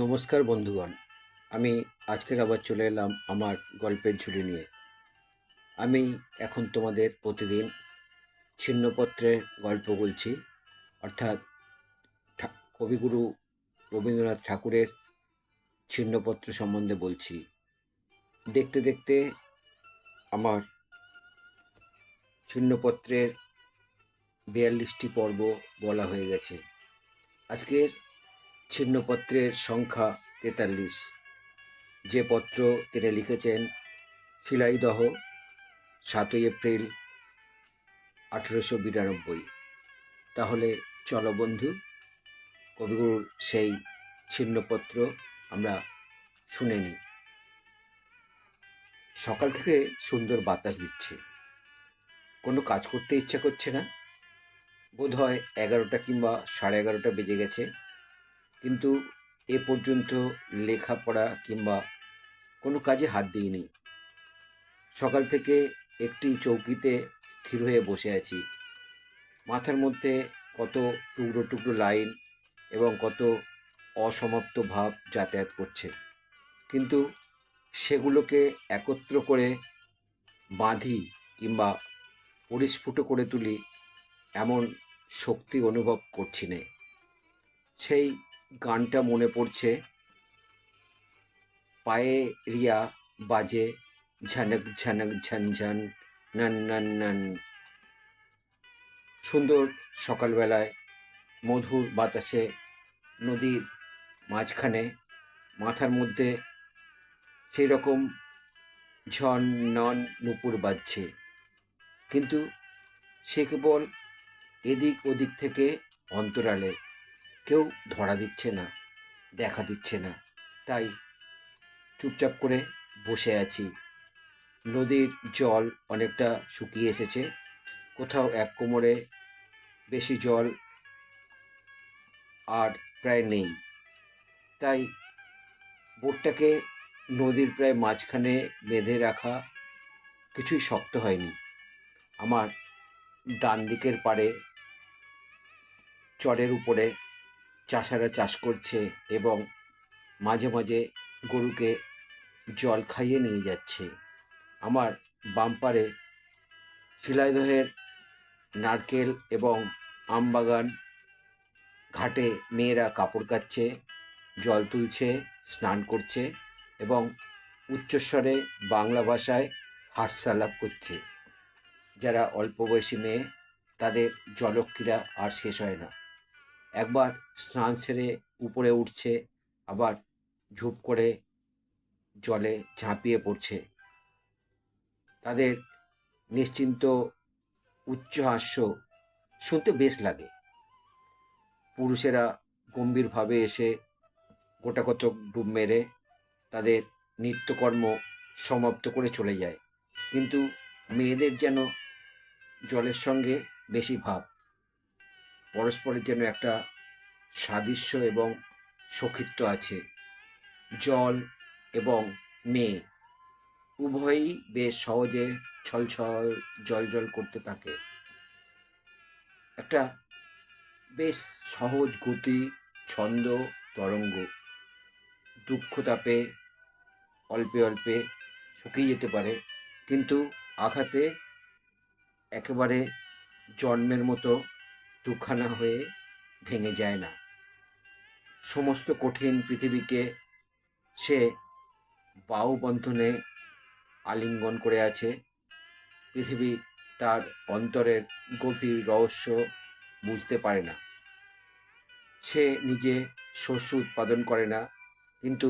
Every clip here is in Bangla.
নমস্কার বন্ধুগণ, আমি আজকের আবার চলে এলাম আমার গল্পের ঝুলি নিয়ে। আমি এখন তোমাদের প্রতিদিন ছিন্নপত্রের গল্প বলছি, অর্থাৎ কবিগুরু রবীন্দ্রনাথ ঠাকুরের ছিন্নপত্র সম্বন্ধে বলছি। দেখতে দেখতে আমার ছিন্নপত্রের বিয়াল্লিশটি পর্ব বলা হয়ে গেছে। আজকের ছিন্নপত্রের সংখ্যা তেতাল্লিশ। যে পত্র তিনি লিখেছেন শিলাইদহ, সাতই এপ্রিল, আঠেরোশো বিরানব্বই। তাহলে চলো বন্ধু, কবিগুরুর সেই ছিন্নপত্র আমরা শুনে নিই। সকাল থেকে সুন্দর বাতাস দিচ্ছে। কোনো কাজ করতে ইচ্ছা করছে না? বোধ হয় এগারোটা কিংবা সাড়ে এগারোটা বেজে গেছে। কিন্তু এ পর্যন্ত লেখাপড়া কিংবা কোনো কাজে হাত দিইনি। সকাল থেকে একটি চৌকিতে স্থির হয়ে বসে আছি। মাথার মধ্যে কত টুকরো টুকরো লাইন এবং কত অসমাপ্ত ভাব যাতায়াত করছে। কিন্তু সেগুলোকে একত্র করে বাঁধি কিংবা পরিস্ফুট করে তুলি এমন শক্তি অনুভব করছি না। সেই গানটা মনে পড়ছে। পায়ে রিয়া বাজে ঝনক ঝনক ঝনঝন নন নন নন। সুন্দর সকালবেলায় মধুর বাতাসে নদীর মাঝখানে মাথার মধ্যে সেই রকম ঝন নন নুপুর বাজছে। কিন্তু সে কেবল এদিক ওদিক থেকে অন্তরালে কেউ ধরা দিচ্ছে না, দেখা দিচ্ছে না। তাই চুপচাপ করে বসে আছি। নদীর জল অনেকটা শুকিয়ে এসেছে। কোথাও এক কোমরে বেশি জল আর প্রায় নেই। তাই বোটটাকে নদীর প্রায় মাঝখানে বেঁধে রাখা কিছুই শক্ত হয়নি। আমার ডান দিকের পাড়ে চরের উপরে চাষারা চাষ করছে এবং মাঝে মাঝে গরুকে জল খাইয়ে নিয়ে যাচ্ছে। আমার বাম্পারে শিলাইদহের নারকেল এবং আমবাগান ঘাটে মেয়েরা কাপড় কাচ্ছে, জল তুলছে, স্নান করছে এবং উচ্চস্বরে বাংলা ভাষায় হাস্যালাপ করছে। যারা অল্প বয়সী মেয়ে, তাদের জলক্রীড়া আর শেষ হয় না। একবার স্নান সেরে উপরে উঠছে, আবার ঝুপ করে জলে ঝাঁপিয়ে পড়ছে। তাদের নিশ্চিন্ত উচ্চহাস্য শুনতে বেশ লাগে। পুরুষেরা গম্ভীরভাবে এসে গোটা কতক ডুব মেরে তাদের নিত্যকর্ম সমাপ্ত করে চলে যায়। কিন্তু মেয়েদের যেন জলের সঙ্গে বেশি ভাব। পরস্পরের যেন একটা সাদৃশ্য এবং সখিত্ব আছে। জল এবং মেয়ে উভয়ই বেশ সহজে ছলছল জল জল করতে থাকে। একটা বেশ সহজ গতি, ছন্দ, তরঙ্গ দুঃখ তাপে অল্পে অল্পে শুকিয়ে যেতে পারে, কিন্তু আঘাতে একেবারে জন্মের মতো দুখানা হয়ে ভেঙে যায় না। সমস্ত কঠিন পৃথিবীকে সে বাহু বন্ধনে আলিঙ্গন করে আছে। পৃথিবী তার অন্তরের গভীর রহস্য বুঝতে পারে না। সে নিজে শস্য উৎপাদন করে না, কিন্তু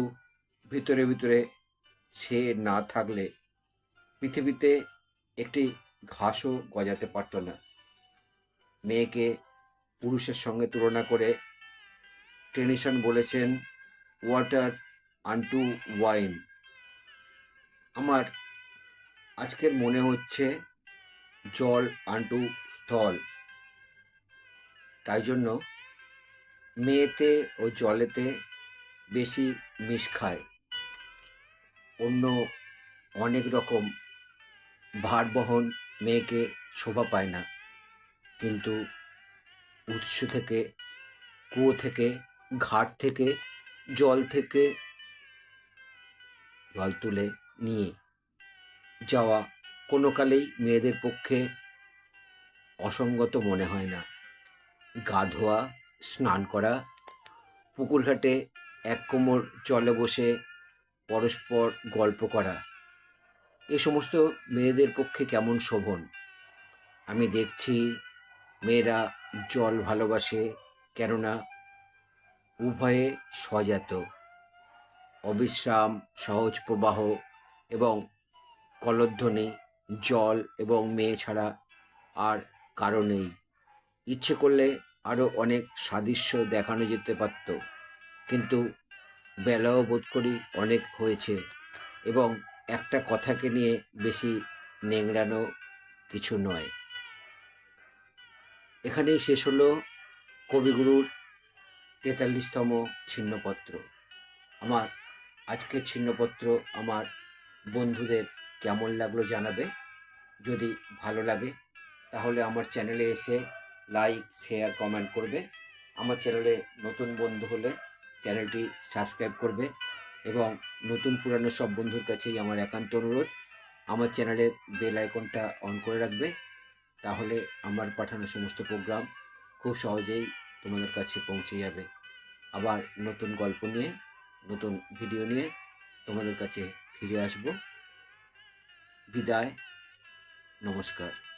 ভিতরে ভিতরে সে না থাকলে পৃথিবীতে একটি ঘাসও গজাতে পারত না। মেয়েকে পুরুষের সঙ্গে তুলনা করে টেনিসন বলেছেন ওয়াটার আনটু ওয়াইন। আমার আজকের মনে হচ্ছে জল আন্টু স্থল। তাই জন্য মেয়েতে ও জলেতে বেশি মিশ খায়। অন্য অনেক রকম ভার বহন মেয়েকে শোভা পায় না। কিন্তু উৎস থেকে, কুয়ো থেকে, ঘাট থেকে, জল থেকে, জল তুলে নিয়ে যাওয়া কোনো কালেই মেয়েদের পক্ষে অসঙ্গত মনে হয় না। গা ধোয়া, স্নান করা, পুকুরঘাটে এক কোমর জলে বসে পরস্পর গল্প করা, এ সমস্ত মেয়েদের পক্ষে কেমন শোভন? আমি দেখছি মেয়েরা জল ভালোবাসে কেননা উভয়ে সজাত। অবিশ্রাম, সহজ প্রবাহ এবং কলধ্বনি, জল এবং মেয়ে ছাড়া আর কারও নেই। ইচ্ছে করলে আরও অনেক সাদৃশ্য দেখানো যেতে পারত, কিন্তু বেলাও বোধ করি অনেক হয়েছে এবং একটা কথাকে নিয়ে বেশি নেংড়ানো কিছু নয়। এখানেই শেষ হলো কবিগুরুর তেতাল্লিশতম ছিন্নপত্র। আমার আজকের ছিন্নপত্র আমার বন্ধুদের কেমন লাগল জানাবে? যদি ভালো লাগে, তাহলে আমার চ্যানেলে এসে লাইক, শেয়ার, কমেন্ট করবে। আমার চ্যানেলে নতুন বন্ধু হলে চ্যানেলটি সাবস্ক্রাইব করবে এবং নতুন পুরানো সব বন্ধুর কাছেই আমার একান্ত অনুরোধ। আমার চ্যানেলের বেল আইকনটা অন করে রাখবে। তাহলে আমার পাঠানো সমস্ত প্রোগ্রাম খুব সহজেই তোমাদের কাছে পৌঁছে যাবে। আবার নতুন গল্প নিয়ে, নতুন ভিডিও নিয়ে তোমাদের কাছে ফিরে আসব। বিদায়, নমস্কার।